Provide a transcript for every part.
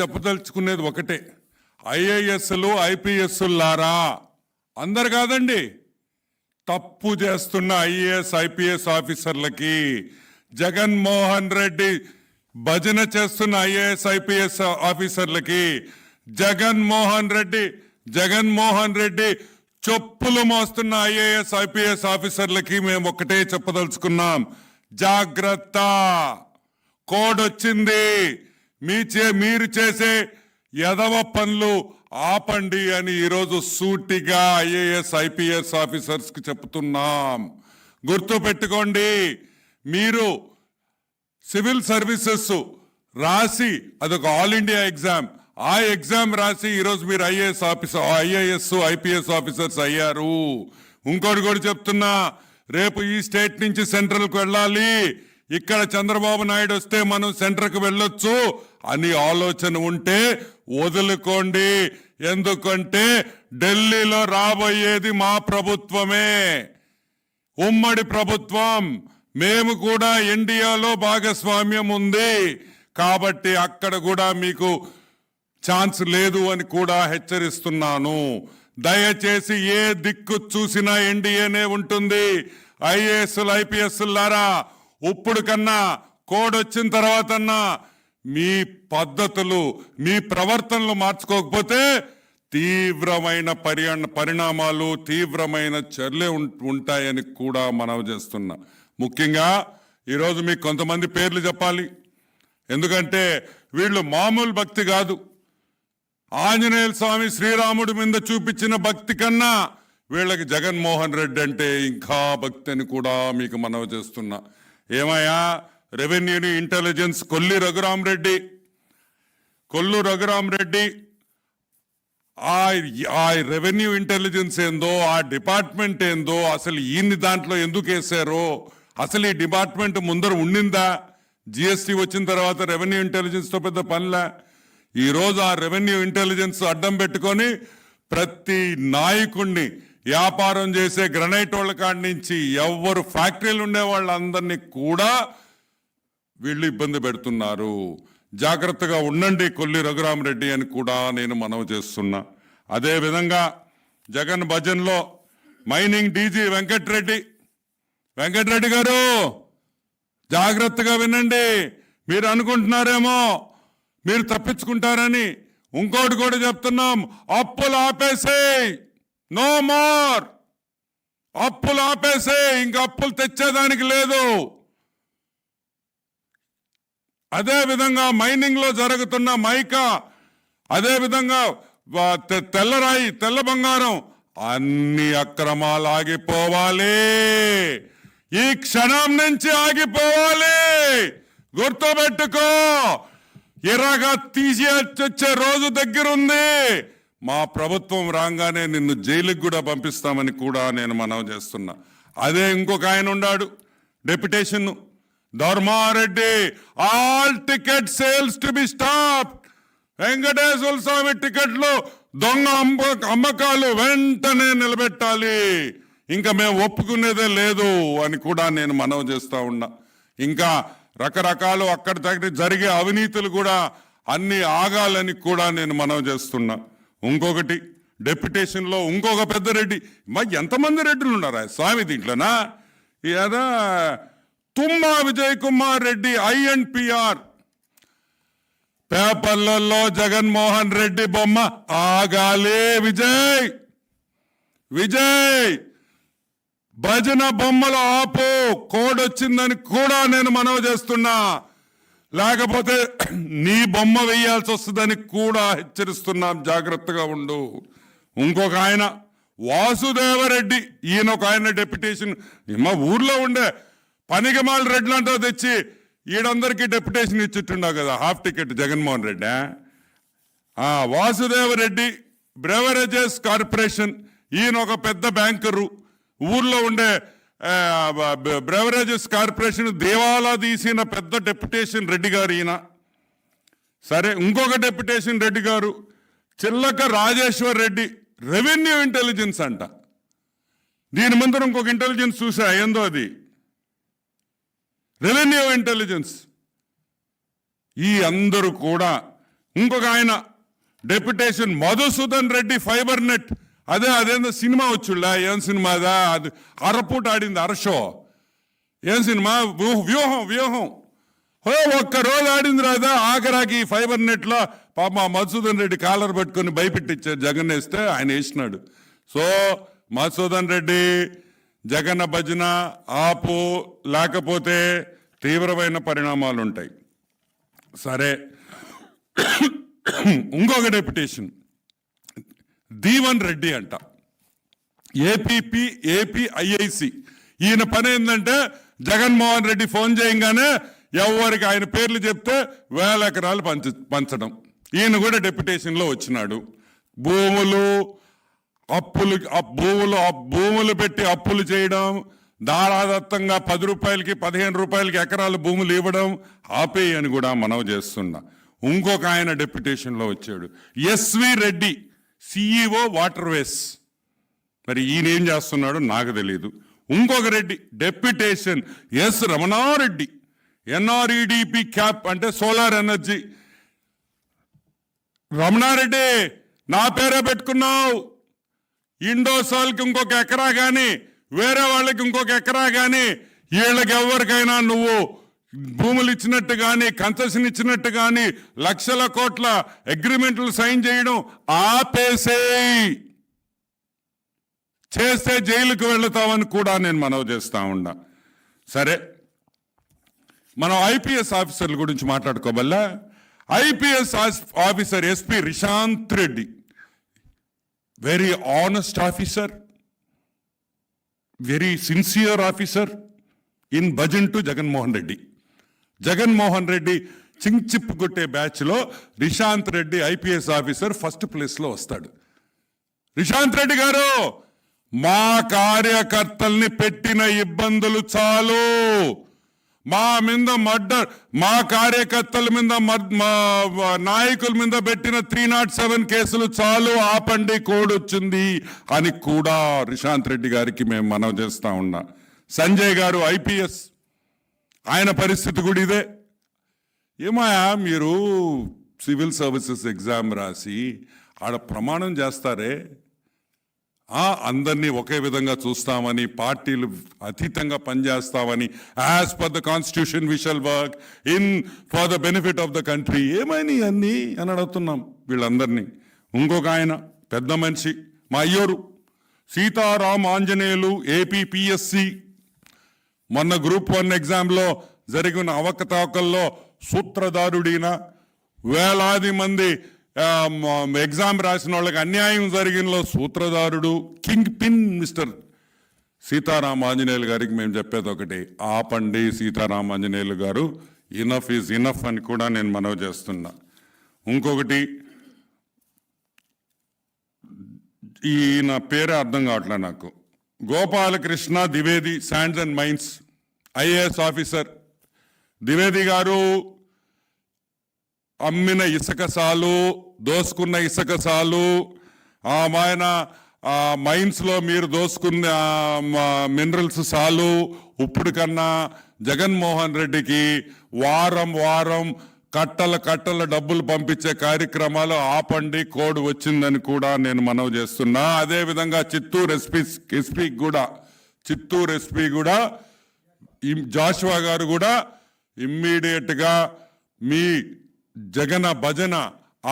చెప్పదలుచుకునేది ఒకటే. ఐఏఎస్లు ఐపీఎస్లారా అందరు కాదండి. తప్పు చేస్తున్న ఐఏఎస్ ఐపీఎస్ ఆఫీసర్లకి జగన్మోహన్ రెడ్డి భజన చేస్తున్న ఐఏఎస్ ఐపీఎస్ ఆఫీసర్లకి జగన్మోహన్ రెడ్డి జగన్మోహన్ రెడ్డి చెప్పులు మోస్తున్న ఐఏఎస్ ఐపీఎస్ ఆఫీసర్లకి మేము ఒకటే చెప్పదలుచుకున్నాం. జాగ్రత్త! కోడ్ వచ్చింది మీ చే మీరు చేసే యదవ పనులు ఆపండి అని ఈరోజు సూటిగా ఐఏఎస్ ఐపీఎస్ ఆఫీసర్స్కి చెప్తున్నాం. గుర్తు పెట్టుకోండి మీరు సివిల్ సర్వీసెస్ రాసి అదొక ఆల్ ఇండియా ఎగ్జామ్. ఆ ఎగ్జామ్ రాసి ఈరోజు మీరు IAS officer IAS IPS officers అయ్యారు. ఇంకోటి కూడా చెప్తున్నా రేపు ఈ స్టేట్ నుంచి సెంట్రల్కి వెళ్ళాలి. ఇక్కడ చంద్రబాబు నాయుడు వస్తే మనం సెంటర్కి వెళ్ళొచ్చు అని ఆలోచన ఉంటే వదులుకోండి. ఎందుకంటే ఢిల్లీలో రాబోయేది మా ప్రభుత్వమే. ఉమ్మడి ప్రభుత్వం. మేము కూడా ఇండియాలో భాగస్వామ్యం ఉంది. కాబట్టి అక్కడ కూడా మీకు ఛాన్స్ లేదు అని కూడా హెచ్చరిస్తున్నాను. దయచేసి ఏ దిక్కు చూసినా ఎన్డీఏనే ఉంటుంది. ఐఏఎస్లు ఐపీఎస్లారా ఇప్పుడు కన్నా కోడ్ వచ్చిన తర్వాతన్నా మీ పద్ధతులు మీ ప్రవర్తనలు మార్చుకోకపోతే తీవ్రమైన పరిణ పరిణామాలు తీవ్రమైన చర్యలే ఉం- ఉంటాయని కూడా మనవి చేస్తున్నా. ముఖ్యంగా ఈరోజు మీకు కొంతమంది పేర్లు చెప్పాలి. ఎందుకంటే వీళ్ళు మామూలు భక్తి కాదు. ఆంజనేయ స్వామి శ్రీరాముడి మీద చూపించిన భక్తి కన్నా వీళ్ళకి జగన్మోహన్ రెడ్డి అంటే ఇంకా భక్తి అని కూడా మీకు మనవి చేస్తున్నా. ఏమయ్యా? రెవెన్యూని ఇంటెలిజెన్స్ కొల్లి రఘురామరెడ్డి. కొల్లు రఘురాం రెడ్డి ఆ ఆ రెవెన్యూ ఇంటెలిజెన్స్ ఏందో ఆ డిపార్ట్మెంట్ ఏందో అసలు ఈయన్ని దాంట్లో ఎందుకు వేసారో అసలు ఈ డిపార్ట్మెంట్ ముందర ఉండిందా? జిఎస్టీ వచ్చిన తర్వాత రెవెన్యూ ఇంటెలిజెన్స్తో పెద్ద పనిలే? ఈరోజు ఆ రెవెన్యూ ఇంటెలిజెన్స్ అడ్డం పెట్టుకొని ప్రతి నాయకుణ్ణి వ్యాపారం చేసే గ్రనైట్ వాళ్ళ కాడి నుంచి ఎవరు ఫ్యాక్టరీలు ఉండే వాళ్ళందరినీ కూడా వీళ్ళు ఇబ్బంది పెడుతున్నారు. జాగ్రత్తగా ఉండండి కొల్లి రఘురామరెడ్డి అని కూడా నేను మనవి చేస్తున్నా. అదే విధంగా జగన్ భజన్లో మైనింగ్ డీజీ వెంకట్రెడ్డి. వెంకట్రెడ్డి గారు జాగ్రత్తగా వినండి. మీరు అనుకుంటున్నారేమో మీరు తప్పించుకుంటారని ఇంకోటి కూడా చెప్తున్నాం. అప్పులు ఆపేసేయ్. నో మోర్ అప్పులు ఆపేసే ఇంక అప్పులు తెచ్చేదానికి లేదు. అదేవిధంగా మైనింగ్లో జరుగుతున్న మైకా అదేవిధంగా తెల్లరాయి తెల్ల బంగారం అన్ని అక్రమాలు ఆగిపోవాలి. ఈ క్షణం నుంచి ఆగిపోవాలి. గుర్తుపెట్టుకో ఎర్రగా తీసి వచ్చే రోజు దగ్గరుంది. మా ప్రభుత్వం రాగానే నిన్ను జైలుకి కూడా పంపిస్తామని కూడా నేను మనవి చేస్తున్నా. అదే ఇంకొక ఆయన ఉన్నాడు deputation Dharmareddy all ticket sales to be stop Venkateswara Swamy టికెట్లు దొంగ అమ్మ అమ్మకాలు వెంటనే నిలబెట్టాలి. ఇంకా మేము ఒప్పుకునేదే లేదు అని కూడా నేను మనవి చేస్తూ ఉన్నా. ఇంకా రకరకాలు అక్కడ దగ్గర జరిగే అవినీతులు కూడా అన్ని ఆగాలని కూడా నేను మనవి చేస్తున్నా. ఇంకొకటి డెప్యుటేషన్లో ఇంకొక పెద్ద రెడ్డి. మా ఎంతమంది రెడ్డిలు ఉన్నారా? స్వామి దీంట్లోనా? ఏదా తుమ్మా విజయ్ కుమార్ రెడ్డి ఐఎన్పిఆర్ పేపర్లలో జగన్మోహన్ రెడ్డి బొమ్మ ఆగాలే విజయ్. విజయ్ భజన బొమ్మలు ఆపు. కోడొచ్చిందని కూడా నేను మనవి చేస్తున్నా. లేకపోతే నీ బొమ్మ వేయాల్సి వస్తుందని కూడా హెచ్చరిస్తున్నాం. జాగ్రత్తగా ఉండు. ఇంకొక ఆయన వాసుదేవరెడ్డి. ఈయన ఒక ఆయన డెప్యుటేషన్. మా ఊర్లో ఉండే పనికిమాల రెడ్లంటో తెచ్చి ఈడందరికీ డెప్యుటేషన్ ఇచ్చిట్టున్నావు కదా. Half ticket Jaganmohan Reddy Vasudevareddy beverages corporation. ఈయన ఒక పెద్ద బ్యాంకరు. ఊర్లో ఉండే బ్రెవరేజెస్ కార్పొరేషన్ దేవాలా తీసిన పెద్ద డెప్యుటేషన్ రెడ్డి గారు ఈయన. సరే ఇంకొక డెప్యుటేషన్ రెడ్డి గారు చిల్లక రాజేశ్వర్ రెడ్డి రెవెన్యూ ఇంటెలిజెన్స్ అంట. దీని ముందర ఇంకొక ఇంటెలిజెన్స్ చూసా ఏందో అది? Revenue intelligence. ఈ అందరూ కూడా ఇంకొక ఆయన deputation Madhusudan Reddy fibre net అదే అదేందో సినిమా వచ్చిళ్ళా? ఏం సినిమా అదా? అది అరపూట ఆడింది అరషో ఏం సినిమా? వ్యూహం వ్యూహం. ఓ ఒక్క రోజు ఆడింది రాదా? ఆఖరాకి ఫైబర్ నెట్లో పాప మధుసూదన్ రెడ్డి కాలర్ పట్టుకొని భయపెట్టించారు జగన్ వేస్తే ఆయన వేసినాడు. సో మధుసూదన్ రెడ్డి జగన్ భజన ఆపు లేకపోతే తీవ్రమైన పరిణామాలు ఉంటాయి సరే. ఇంకొక డెప్యుటేషన్. దీవన్ రెడ్డి అంట. APP AP IIC. ఈయన పని ఏంటంటే జగన్మోహన్ రెడ్డి ఫోన్ చేయంగానే ఎవరికి ఆయన పేర్లు చెప్తే వేల ఎకరాలు పంచ పంచడం. ఈయన కూడా డెప్యుటేషన్లో వచ్చినాడు. భూములు అప్పులు భూములు అప్- భూములు పెట్టి అప్పులు చేయడం దారాదత్తంగా పది రూపాయలకి పదిహేను రూపాయలకి ఎకరాలు భూములు ఇవ్వడం ఆపేయి అని కూడా మనం చేస్తున్నా. ఇంకొక ఆయన డెప్యుటేషన్లో వచ్చాడు. SV Reddy. CEO water ways మరి ఈయన ఏం చేస్తున్నాడో నాకు తెలియదు ఇంకొక Reddy deputation S Ramanareddy NREDP cap అంటే సోలార్ ఎనర్జీ రమణారెడ్డి నా పేరే పెట్టుకున్నావు. ఇండోసాల్కి ఇంకొక ఎకరా కానీ వేరే వాళ్ళకి ఇంకొక ఎకరా కానీ వీళ్ళకి ఎవరికైనా నువ్వు భూములు ఇచ్చినట్టు కానీ కన్సెషన్ ఇచ్చినట్టు కానీ లక్షల కోట్ల అగ్రిమెంట్లు సైన్ చేయడం ఆపేసే. చేస్తే జైలుకు వెళతామని కూడా నేను మనవి చేస్తా ఉన్నా. సరే. మనం ఐపీఎస్ ఆఫీసర్ల గురించి మాట్లాడుకోబల్లా? IPS officer SP Rishanth Reddy. Very honest officer very sincere officer in bhajan to Jaganmohan Reddy Jaganmohan Reddy చించిప్ కొట్టే బ్యాచ్లో Rishanth Reddy IPS officer first ప్లేస్లో వస్తాడు. రిషాంత్ రెడ్డి గారు మా కార్యకర్తల్ని పెట్టిన ఇబ్బందులు చాలు. మా మీద మర్డర్ మా కార్యకర్తల మీద మా నాయకుల మీద పెట్టిన త్రీ నాట్ సెవెన్ కేసులు చాలు ఆపండి కోడొచ్చింది అని కూడా రిషాంత్ రెడ్డి గారికి మేము మనవి చేస్తా ఉన్నా. సంజయ్ గారు ఐపీఎస్ ఆయన పరిస్థితి కూడా ఇదే. ఏమాయా మీరు సివిల్ సర్వీసెస్ ఎగ్జామ్ రాసి ఆడ ప్రమాణం చేస్తారే? అందరినీ ఒకే విధంగా చూస్తామని పార్టీలు అతీతంగా పనిచేస్తామని as per the constitution we shall work in for the benefit of the country ఏమైనా అన్నీ అని అడుగుతున్నాం వీళ్ళందరినీ. ఇంకొక ఆయన పెద్ద మనిషి మా అయ్యోరు సీతారాం ఆంజనేయులు ఏపీపీఎస్సి మొన్న గ్రూప్ వన్ ఎగ్జామ్లో జరిగిన అవకతవకల్లో సూత్రధారుడిన వేలాది మంది ఎగ్జామ్ రాసిన వాళ్ళకి అన్యాయం జరిగినలో సూత్రధారుడు kingpin mister Sitaram Anjaneyulu గారికి మేము చెప్పేది ఒకటి ఆపండి సీతారాం ఆంజనేయులు గారు ఇనఫ్ ఈజ్ ఇనఫ్ అని కూడా నేను మనవి చేస్తున్నా. ఇంకొకటి ఈయన పేరే అర్థం కావట్లే నాకు. Gopalakrishna Dwivedi sands and mines IAS officer. Dwivedi గారు అమ్మిన ఇసుక సాలు దోసుకున్న ఇసుక సాలు ఆయన మైన్స్లో మీరు దోసుకున్న మినరల్స్ సాలు ఇప్పుడు కన్నా జగన్మోహన్ రెడ్డికి వారం వారం కట్టల కట్టల డబ్బులు పంపించే కార్యక్రమాలు ఆపండి కోడ్ వచ్చిందని కూడా నేను మనవి చేస్తున్నా. అదేవిధంగా చిత్తూరు ఎస్పీ ఎస్పీ కూడా చిత్తూరు ఎస్పీ కూడా జాషువా గారు కూడా ఇమ్మీడియట్గా మీ జగన భజన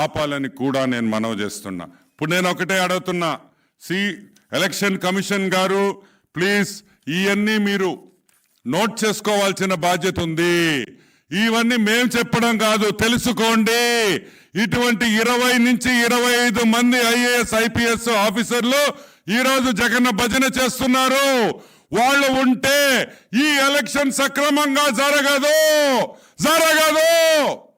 ఆపాలని కూడా నేను మనవి చేస్తున్నా. ఇప్పుడు నేను ఒకటే అడుగుతున్నా. సి ఎలక్షన్ కమిషన్ గారు ప్లీజ్ ఇవన్నీ మీరు నోట్ చేసుకోవాల్సిన బాధ్యత ఉంది. ఇవన్నీ మేము చెప్పడం కాదు తెలుసుకోండి. ఇటువంటి ఇరవై నుంచి ఇరవై ఐదు మంది ఐఏఎస్ ఐపీఎస్ ఆఫీసర్లు ఈ రోజు జగన్న భజన చేస్తున్నారు. వాళ్ళు ఉంటే ఈ ఎలక్షన్ సక్రమంగా జరగదు. జరగదు.